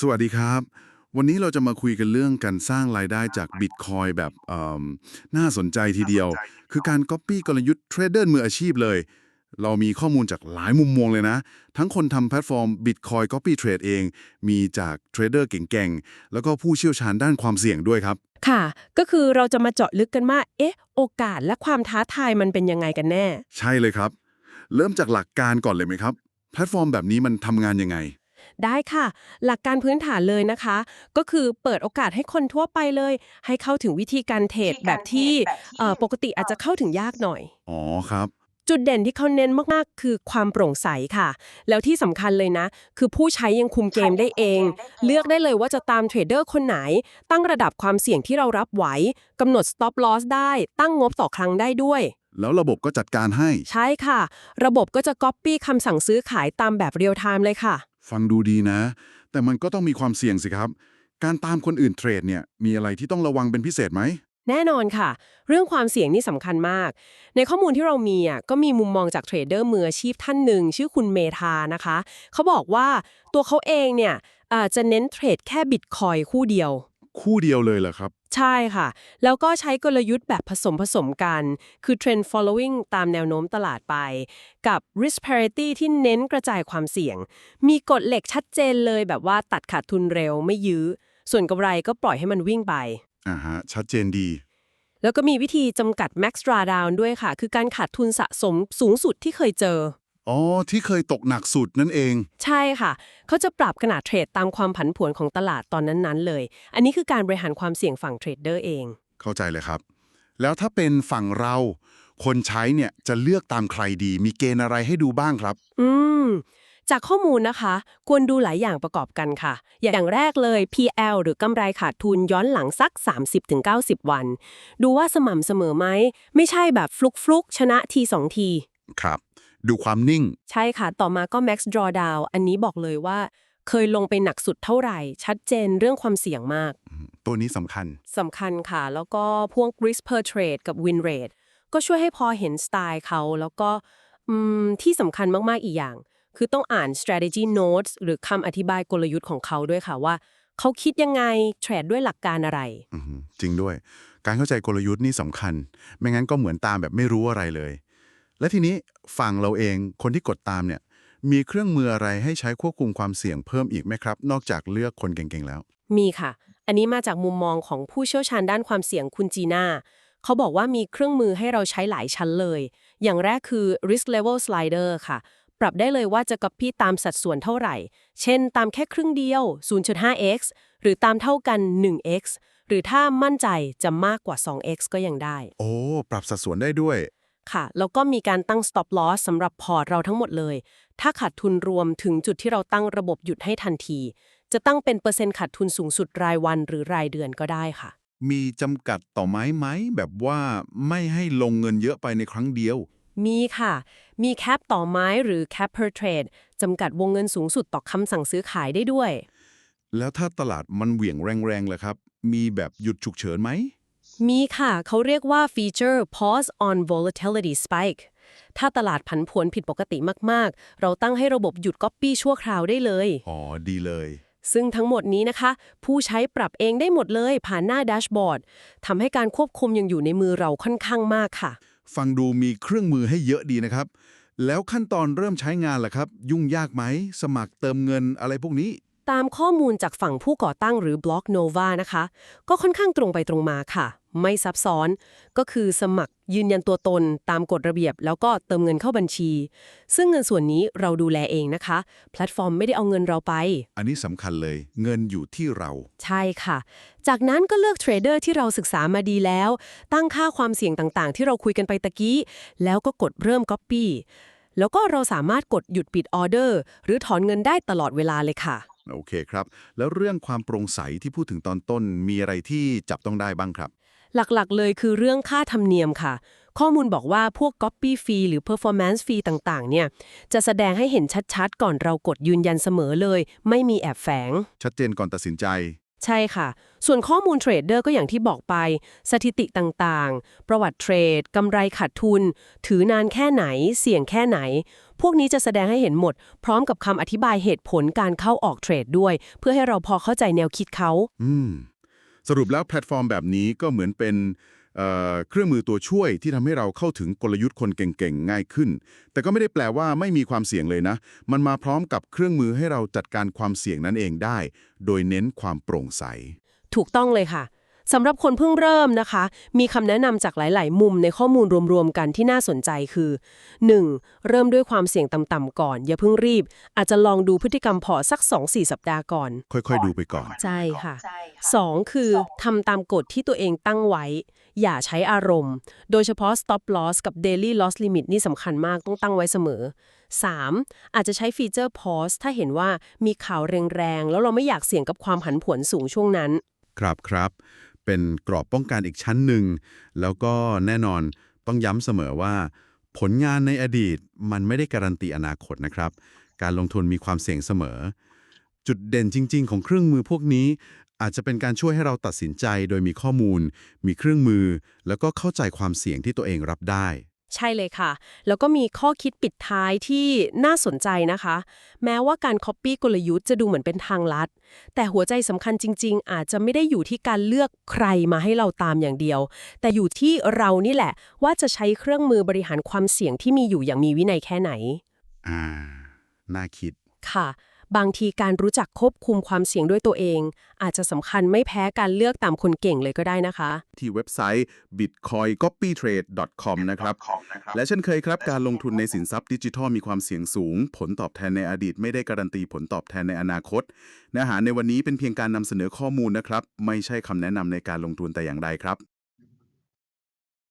สวัสดีครับ วันนี้เราจะมาคุยกันเรื่องการสร้างรายได้จากบิตคอยแบบเอิ่มน่าสนใจทีเดียว คือการก๊อปปี้กลยุทธ์เทรดเดอร์มืออาชีพเลย เรามีข้อมูลจากหลายมุมมองเลยนะ ทั้งคนทำแพลตฟอร์ม Bitcoin Copy Trade เอง มีจากเทรดเดอร์เก่งๆ แล้วก็ผู้เชี่ยวชาญด้านความเสี่ยงด้วยครับ ค่ะ ก็คือเราจะมาเจาะลึกกันว่า เอ๊ะ โอกาสและความท้าทายมันเป็นยังไงกันแน่ ใช่เลยครับ เริ่มจากหลักการก่อนเลยไหมครับ แพลตฟอร์มแบบนี้มันทำงานยังไง ได้ค่ะ หลักการพื้นฐานเลยนะคะ ก็คือเปิดโอกาสให้คนทั่วไปเลย ให้เข้าถึงวิธีการเทรดแบบที่เอ่อปกติอาจจะเข้าถึงยากหน่อย อ๋อครับ จุดเด่นที่เขาเน้นมากๆ คือความโปร่งใสค่ะ แล้วที่สำคัญเลยนะ คือผู้ใช้ยังคุมเกมได้เอง เลือกได้เลยว่าจะตามเทรดเดอร์คนไหน ตั้งระดับความเสี่ยงที่เรารับไหวกำหนด stop loss ได้ ตั้งงบต่อครั้งได้ด้วย แล้วระบบก็จัดการให้ ใช่ค่ะ ระบบก็จะ copy คำสั่งซื้อขายตามแบบเรียลไทม์เลยค่ะ ฟังดูดีนะ แต่มันก็ต้องมีความเสี่ยงสิครับ การตามคนอื่นเทรดเนี่ยมีอะไรที่ต้องระวังเป็นพิเศษไหม แน่นอนค่ะ เรื่องความเสี่ยงนี่สำคัญมาก ในข้อมูลที่เรามีอะก็มีมุมมองจากเทรดเดอร์มืออาชีพท่านหนึ่ง ชื่อคุณเมธานะคะ เขาบอกว่าตัวเขาเองเนี่ยอาจะเน้นเทรดแค่บิตคอยคู่เดียว คู่เดียวเลยเหรอครับ ใช่ค่ะ แล้วก็ใช้กลยุทธ์แบบผสมผสมกัน คือ Trend following ตามแนวโน้มตลาดไป กับ risk parity ที่เน้นกระจายความเสี่ยง มีกฎเหล็กชัดเจนเลยแบบว่าตัดขาดทุนเร็วไม่ยื้อ ส่วนกำไรก็ปล่อยให้มันวิ่งไป อ่าฮะ ชัดเจนดี แล้วก็มีวิธีจำกัด max drawdown ด้วยค่ะ คือการขาดทุนสะสมสูงสุดที่เคยเจอ อ๋อ ที่เคยตกหนักสุดนั่นเอง ใช่ค่ะ เขาจะปรับขนาดเทรดตามความผันผวนของตลาดตอนนั้นๆ เลย อันนี้คือการบริหารความเสี่ยงฝั่งเทรดเดอร์เอง เข้าใจเลยครับ แล้วถ้าเป็นฝั่งเรา คนใช้เนี่ยจะเลือกตามใครดี มีเกณฑ์อะไรให้ดูบ้างครับ อืม จากข้อมูลนะคะ ควรดูหลายอย่างประกอบกันค่ะ อย่างแรกเลย PL หรือกำไรขาดทุนย้อนหลังสัก 30-90 วัน ดูว่าสม่ำเสมอไหม ไม่ใช่แบบฟลุกฟลุกๆชนะทีสองที ครับ ดูความนิ่ง ใช่ค่ะ ต่อมาก็ max drawdown อันนี้บอกเลยว่า เคยลงไปหนักสุดเท่าไหร่ ชัดเจนเรื่องความเสี่ยงมาก ตัวนี้สำคัญสำคัญค่ะ แล้วก็พวก risk per trade กับ win rate ก็ช่วยให้พอเห็นสไตล์เขา แล้วก็อืมที่สำคัญมากๆอีกอย่าง คือต้องอ่าน strategy notes หรือคำอธิบายกลยุทธ์ของเขาด้วยค่ะว่าเขาคิดยังไงเทรดด้วยหลักการอะไรอือหือจริงด้วย การเข้าใจกลยุทธ์นี่สำคัญ ไม่งั้นก็เหมือนตามแบบไม่รู้อะไรเลย และทีนี้ ฝั่งเราเองคนที่กดตามเนี่ยมีเครื่องมืออะไรให้ใช้ควบคุมความเสี่ยงเพิ่มอีกไหมครับ นอกจากเลือกคนเก่งๆแล้ว มีค่ะ อันนี้มาจากมุมมองของผู้เชี่ยวชาญด้านความเสี่ยงคุณจีน่าเขาบอกว่ามีเครื่องมือให้เราใช้หลายชั้นเลย อย่างแรกคือ risk level slider ค่ะ ปรับได้เลยว่าจะ copy ตามสัดส่วนเท่าไหร่ เช่น ตามแค่ครึ่งเดียว 0.5x หรือตามเท่ากัน 1x หรือถ้ามั่นใจจะมากกว่า 2x ก็ยังได้ โอ้ ปรับสัดส่วนได้ด้วย ค่ะ แล้วก็มีการตั้ง stop loss สำหรับพอร์ตเราทั้งหมดเลย ถ้าขาดทุนรวมถึงจุดที่เราตั้งระบบหยุดให้ทันที จะตั้งเป็นเปอร์เซ็นต์ขาดทุนสูงสุดรายวันหรือรายเดือนก็ได้ค่ะ มีจำกัดต่อไม้ไหม แบบว่าไม่ให้ลงเงินเยอะไปในครั้งเดียว มีค่ะ มีแคปต่อไม้หรือ cap per trade จำกัดวงเงินสูงสุดต่อคำสั่งซื้อขายได้ด้วย แล้วถ้าตลาดมันเหวี่ยงแรงๆล่ะครับ มีแบบหยุดฉุกเฉินไหม มีค่ะเขาเรียกว่า feature pause on volatility spike ถ้าตลาดผันผวนผิดปกติมาก ๆ เราตั้งให้ระบบหยุด copy ชั่วคราวได้เลย อ๋อ ดีเลย ซึ่งทั้งหมดนี้นะคะ ผู้ใช้ปรับเองได้หมดเลย ผ่านหน้าแดชบอร์ดทำให้การควบคุมยังอยู่ในมือเราค่อนข้างมากค่ะ ฟังดูมีเครื่องมือให้เยอะดีนะครับ แล้วขั้นตอนเริ่มใช้งานล่ะครับ ยุ่งยากไหม สมัครเติมเงินอะไรพวกนี้ ตามข้อมูลจากฝั่งผู้ก่อตั้งหรือ Block Nova นะคะ ก็ค่อนข้างตรงไปตรงมาค่ะ ไม่ซับซ้อน ก็คือสมัครยืนยันตัวตนตามกฎระเบียบ แล้วก็เติมเงินเข้าบัญชี ซึ่งเงินส่วนนี้เราดูแลเองนะคะ แพลตฟอร์มไม่ได้เอาเงินเราไป อันนี้สำคัญเลยเงินอยู่ที่เรา ใช่ค่ะ จากนั้นก็เลือกเทรดเดอร์ที่เราศึกษามาดีแล้ว ตั้งค่าความเสี่ยงต่างๆ ที่เราคุยกันไปตะกี้ แล้วก็กดเริ่ม Copy แล้วก็เราสามารถกดหยุดปิดออเดอร์หรือถอนเงินได้ตลอดเวลาเลยค่ะ โอเคครับ แล้วเรื่องความโปร่งใสที่พูดถึงตอนต้นมีอะไรที่จับต้องได้บ้างครับ หลักๆ เลยคือเรื่องค่าธรรมเนียมค่ะ ข้อมูลบอกว่าพวก Copy Fee หรือ Performance Fee ต่างๆ เนี่ย จะแสดงให้เห็นชัดๆ ก่อนเรากดยืนยันเสมอเลย ไม่มีแอบแฝง ชัดเจนก่อนตัดสินใจ ใช่ค่ะ ส่วนข้อมูลเทรดเดอร์ก็อย่างที่บอกไป สถิติต่างๆ ประวัติเทรดกำไรขาดทุน ถือนานแค่ไหน เสี่ยงแค่ไหน พวกนี้จะแสดงให้เห็นหมด พร้อมกับคำอธิบายเหตุผลการเข้าออกเทรดด้วย เพื่อให้เราพอเข้าใจแนวคิดเขา อืม สรุปแล้วแพลตฟอร์มแบบนี้ก็เหมือนเป็นเเครื่องมือตัวช่วยที่ทำให้เราเข้าถึงกลยุทธ์คนเก่งๆ ง่ายขึ้น แต่ก็ไม่ได้แปลว่าไม่มีความเสี่ยงเลยนะ มันมาพร้อมกับเครื่องมือให้เราจัดการความเสี่ยงนั้นเองได้ โดยเน้นความโปร่งใส ถูกต้องเลยค่ะ สำหรับคนเพิ่งเริ่มนะคะ มีคำแนะนำจากหลาย ๆ มุมในข้อมูลรวม ๆ กันที่น่าสนใจคือ 1. เริ่มด้วยความเสี่ยงต่ำ ๆ ก่อน อย่าเพิ่งรีบ อาจจะลองดูพฤติกรรมพอร์ตสัก 2-4 สัปดาห์ก่อน ค่อย ๆ ดูไปก่อน ใช่ค่ะ 2. คือทำตามกฎที่ตัวเองตั้งไว้ อย่าใช้อารมณ์ โดยเฉพาะ stop loss กับ daily loss limit นี่สำคัญมากต้องตั้งไว้เสมอ 3. อาจจะใช้ฟีเจอร์ pause ถ้าเห็นว่ามีข่าวแรง ๆ แล้วเราไม่อยากเสี่ยงกับความผันผวนสูงช่วงนั้น ครับครับ เป็นกรอบป้องกันอีกชั้นหนึ่ง แล้วก็แน่นอนต้องย้ำเสมอว่า ผลงานในอดีตมันไม่ได้การันตีอนาคตนะครับ การลงทุนมีความเสี่ยงเสมอ จุดเด่นจริง ๆ ของเครื่องมือพวกนี้ อาจจะเป็นการช่วยให้เราตัดสินใจโดยมีข้อมูล มีเครื่องมือ แล้วก็เข้าใจความเสี่ยงที่ตัวเองรับได้ ใช่เลยค่ะ แล้วก็มีข้อคิดปิดท้ายที่น่าสนใจนะคะ แม้ว่าการ Copy กลยุทธ์จะดูเหมือนเป็นทางลัด แต่หัวใจสำคัญจริง ๆ อาจจะไม่ได้อยู่ที่การเลือกใครมาให้เราตามอย่างเดียว แต่อยู่ที่เรานี่แหละ ว่าจะใช้เครื่องมือบริหารความเสี่ยงที่มีอยู่อย่างมีวินัยแค่ไหน อ่า น่าคิด ค่ะ บางทีการรู้จักควบคุมความเสี่ยงด้วยตัวเอง อาจจะสำคัญไม่แพ้การเลือกตามคนเก่งเลยก็ได้นะคะ ที่เว็บไซต์ bitcoincopytrade.com นะครับ และเช่นเคยครับ การลงทุนในสินทรัพย์ดิจิทัลมีความเสี่ยงสูง ผลตอบแทนในอดีตไม่ได้การันตีผลตอบแทนในอนาคต เนื้อหาในวันนี้เป็นเพียงการนำเสนอข้อมูลนะครับ ไม่ใช่คำแนะนำในการลงทุนแต่อย่างใดครับ